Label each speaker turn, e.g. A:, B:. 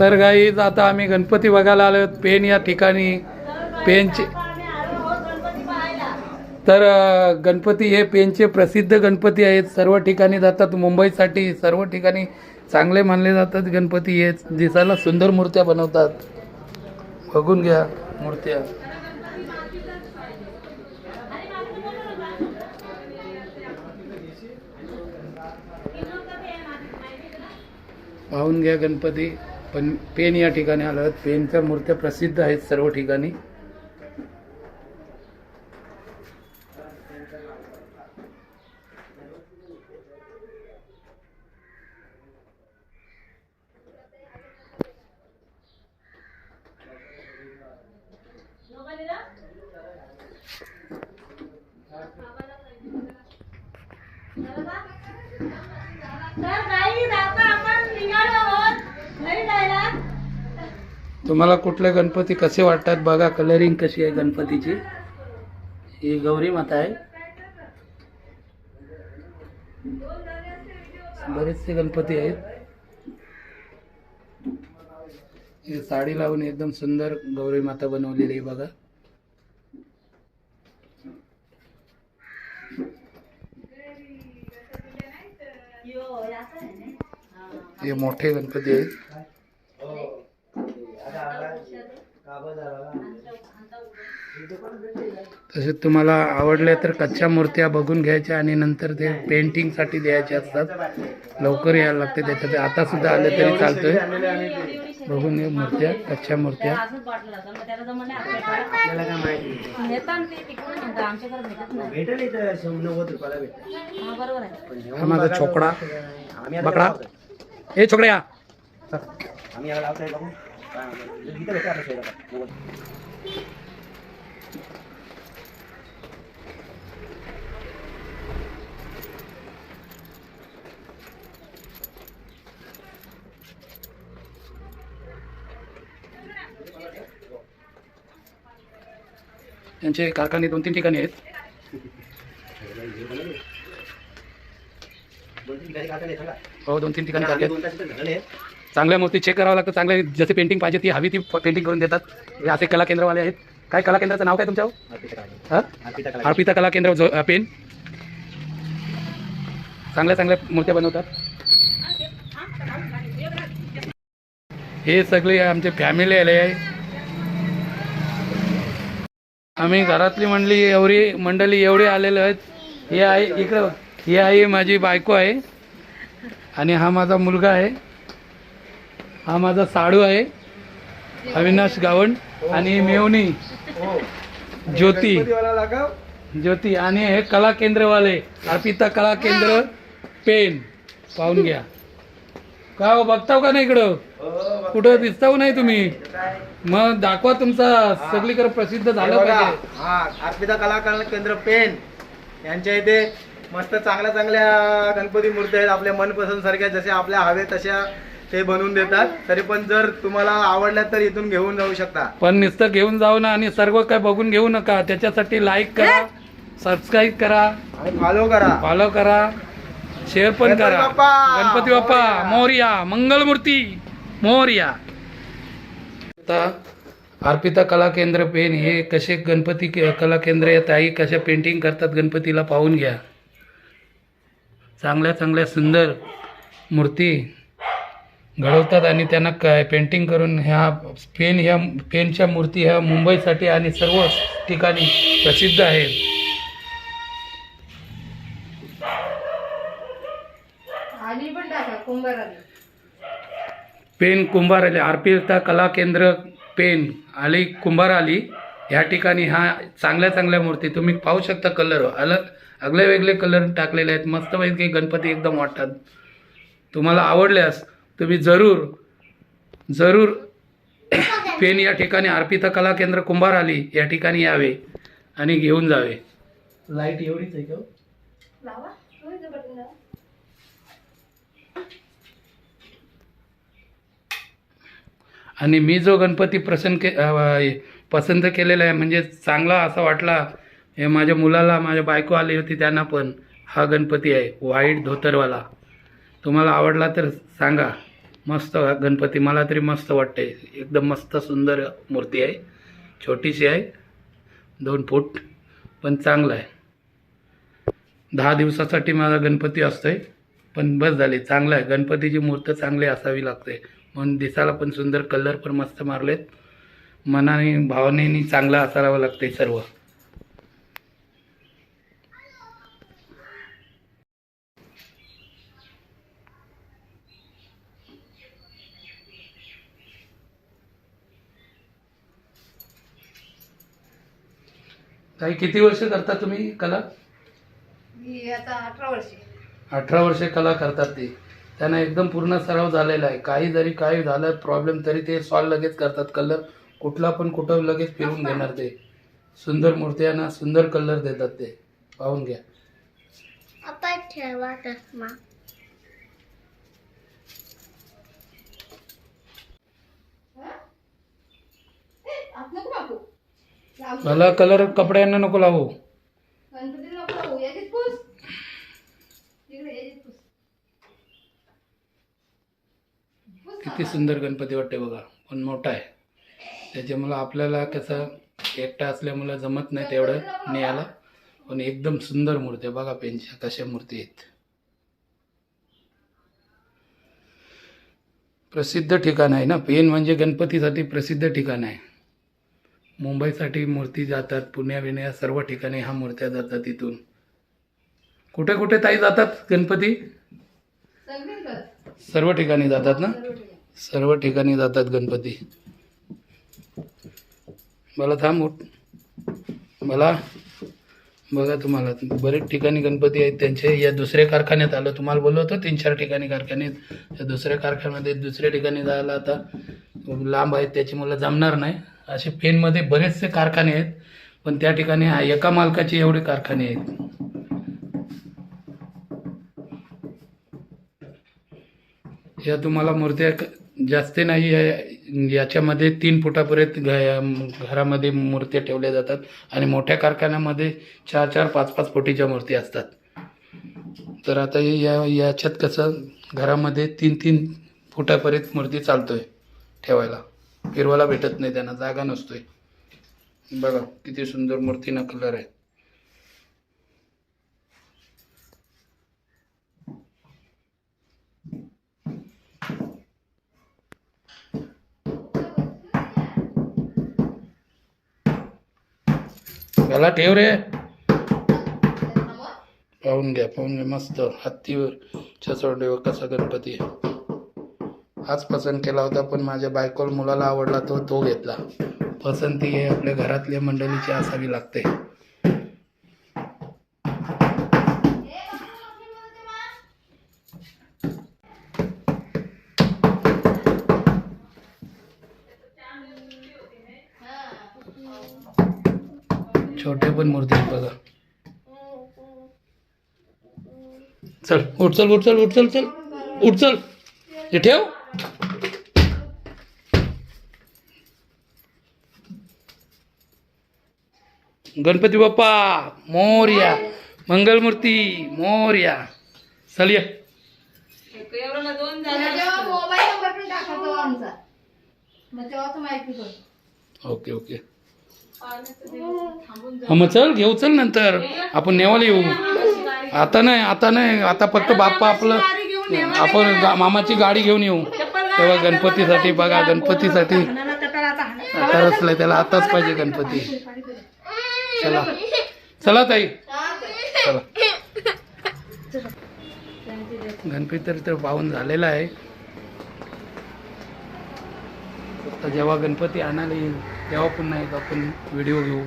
A: तर गाईज आता आम्ही गणपती बघायला आलो पेन या ठिकाणी. पेनचे तर गणपती हे पेनचे प्रसिद्ध गणपती आहेत. सर्व ठिकाणी जातात. मुंबईसाठी सर्व ठिकाणी चांगले मानले जातात गणपती. हे दिसायला सुंदर मूर्त्या बनवतात. बघून घ्या मूर्त्या. पाहून घ्या गणपती. पण पेन या ठिकाणी आलं. पेनच्या मूर्त्या प्रसिद्ध आहेत सर्व ठिकाणी
B: तर काही आता आपण निघालो आहोत घरी जायला
A: तुम्हाला कुठले गणपती कसे वाटतात? बघा कलरिंग कशी आहे गणपतीची. ही गौरी माता आहे. बरेचसे गणपती आहेत. हे साडी लावून एकदम सुंदर गौरी माता बनवलेली आहे बघा. हे मोठे गणपती आहेत. तसेच तुम्हाला आवडल्या तर कच्च्या मूर्त्या बघून घ्यायच्या आणि नंतर ते पेंटिंगसाठी द्यायचे असतात. लवकर यायला लागते त्याच्यात. आता सुद्धा आले तरी चालतोय. बघून घ्या मूर्त्या कच्च्या मूर्त्या.
B: हा
A: माझा छोकडा
C: आम्ही आता
A: बकडा
C: लावतोय.
A: छोकड्या त्यांचे कारखाने दोन तीन ठिकाणी आहेत.
C: दोन तीन
A: हो दोन तीन ठिकाणी कारखाने चांगल्या मूर्ती चेक करावं लागतं. चांगले जसे पेंटिंग पाहिजे ती हवी ती पेंटिंग करून देतात. हे असे कला केंद्रवाले आहेत. काय कला केंद्राचं नाव काय तुमच्या
C: अर्पिता
A: कला केंद्र जो पेन चांगल्या चांगल्या मूर्त्या बनवतात. हे सगळे आमचे फॅमिली आले. आहे आम्ही घरातली मंडळी एवढी मंडळी एवढी आलेलो आहेत. हे आहे इकडं ही आहे माझी बायको आहे. आणि हा माझा मुलगा आहे. हा माझा साडू आहे अविनाश गावंड आणि मेवणी. ज्योती. ज्योती आणि हे कला केंद्रवाले अर्पिता कला केंद्र पेन पाहून घ्या का हो, बघताव का नाही इकडं. कुठं दिसताव नाही तुम्ही? मग दाखवा तुमचा सगळीकडे प्रसिद्ध झालं. पाहिजे
C: हा अर्पिता कलाकार केंद्र पेन यांच्या इथे मस्त चांगल्या चांगल्या गणपती मूर्ती आहेत आपल्या मनपसंत सारख्या जशा आपल्या हवे तशा ते बनवून देतात. तरी पण जर तुम्हाला आवडल्या तर इथून घेऊन जाऊ शकता.
A: पण नुसतं घेऊन जाऊ ना आणि सर्व काय बघून घेऊ नका. त्याच्यासाठी लाईक करा सबस्क्राईब करा
C: आणि फॉलो करा.
A: फॉलो करा शेअर पण
C: गणपती
A: करा.
C: बाप्पा!
A: गणपती बाप्पा! मोर्या! मंगलमूर्ती! मोर्या! आता अर्पिता कला केंद्र पेन हे कसे गणपती के- कला केंद्र या ताई कशा पेंटिंग करतात गणपतीला पाहून घ्या. चांगल्या चांगल्या सुंदर मूर्ती. घडवतात आणि त्यांना काय पेंटिंग करून ह्या पेन ह्या पेनच्या मूर्ती ह्या मुंबईसाठी आणि सर्व ठिकाणी प्रसिद्ध आहेत. पेन कुंभार आली अर्पिता कला केंद्र पेन आली कुंभार आली ह्या ठिकाणी हा चांगल्या चांगल्या मूर्ती तुम्ही पाहू शकता कलर अलग आगळे वेगळे कलर टाकलेले आहेत. मस्तपैकी गणपती एकदम वाटतात. तुम्हाला आवडल्यास तुम्ही जरूर जरूर पेन या ठिकाणी अर्पिता कला केंद्र कुंभार आली या ठिकाणी यावे आणि घेऊन जावे. लाइट एवढीच आहे का हो? आणि मी जो गणपती प्रसन्न के पसंत केलेला आहे म्हणजे चांगला असा वाटला हे माझ्या मुलाला माझ्या बायको आली होती त्यांना पण हा गणपती आहे व्हाईट धोतरवाला. तुम्हाला आवडला तर सांगा. मस्त गणपती. मला तरी मस्त वाटते एकदम मस्त सुंदर मूर्ती आहे. छोटीशी आहे. दोन फूट पण चांगलं आहे. दहा दिवसासाठी माझा गणपती असतो आहे पण बस झाली. चांगलं आहे. गणपतीची मूर्त चांगली असावी लागते. म्हणून दिसायला पण सुंदर कलर पण मस्त मारलेत. मनाने भावनेने चांगला असावं लागते सर्व. काही किती वर्ष करता तुम्ही कला?
B: मी आता अठरा वर्षे.
A: अठरा वर्षे कला करतात ते. त्यांना एकदम पूर्ण सराव झालेला आहे. काही जरी काही झालं प्रॉब्लेम तरी ते सॉल्व लगेच करतात. कलर कुठला पण कुठं लगेच फिरून घेणार ते. सुंदर मूर्त्यांना सुंदर कलर देतात ते. पाहून घ्या.
B: आपण ठेवा चष्मा
A: मला कलर कपड्यांना नको लावू. किती सुंदर गणपती वाटते बघा. पण मोठा आहे. त्याच्यामुळं आपल्याला कसं एकटा असल्यामुळं जमत नाही तेवढं न्यायला. पण एकदम सुंदर मूर्ती आहे. बघा पेनच्या कशा मूर्ती आहेत. प्रसिद्ध ठिकाण आहे ना? पेन म्हणजे गणपतीसाठी प्रसिद्ध ठिकाण आहे. मुंबईसाठी मूर्ती जातात पुण्या बिण्या सर्व ठिकाणी ह्या मूर्त्या जातात इथून कुठे कुठे ताई जातात गणपती? सर्व ठिकाणी जातात ना? सर्व ठिकाणी जातात गणपती. मला थांब मला बघा तुम्हाला बरेच ठिकाणी गणपती आहेत त्यांचे या दुसऱ्या कारखान्यात आलं तुम्हाला बोललो होतो तीन चार ठिकाणी कारखान्यात या दुसऱ्या कारखान्यामध्ये दुसऱ्या ठिकाणी जायला आता लांब आहेत त्याची मला जमणार नाही. असे पेनमध्ये बरेचसे कारखाने आहेत पण त्या ठिकाणी हा एका मालकाचे एवढे कारखाने आहेत. या तुम्हाला मूर्त्या जास्त नाही याच्यामध्ये तीन फुटापर्यंत घरामध्ये मूर्त्या ठेवल्या जातात आणि मोठ्या कारखान्यामध्ये चार चार पाच पाच फुटीच्या मूर्ती असतात. तर आता हे या याच्यात कसं घरामध्ये तीन तीन फुटापर्यंत मूर्ती चालतोय ठेवायला. फिरवायला भेटत नाही त्यांना जागा नसतोय. बघा किती सुंदर मूर्तीना कलर आहे. त्याला ठेव रे. पाहून घ्या पाहून घ्या मस्त. हत्तीवर छसवडेवर कसा गणपती आहे. हाच पसंत केला होता पण माझ्या बायकोल मुलाला आवडला तो तो घेतला. पसंती हे आपल्या घरातल्या मंडळीची असावी लागते. छोटे पण मूर्ती आहेत बघा. चल उठ चल उठ चल उठचल चल. उठ चल. हे ठेव. गणपती बाप्पा मोर्या मंगलमूर्ती मोर्या. चल ये.
B: जेव्हा मोबाईल नंबर पण टाकायचो आमचा. मग तेव्हा तो माहिती पडतो
A: ओके ओके. हा मग चल घेऊ चल नंतर. आपण नेवाला येऊ. आता नाही आता नाही. आता फक्त बाप्पा आपलं आपण गा- मामाची गाडी घेऊन येऊ. तेव्हा गणपतीसाठी बघा गणपतीसाठी. आता रचलंय त्याला आताच पाहिजे गणपती. चला. चला ताई. चला. गणपती तर तर पाहून झालेला आहे. आता जेव्हा गणपती आणायला येईल तेव्हा पुन्हा एक आपण व्हिडिओ घेऊ.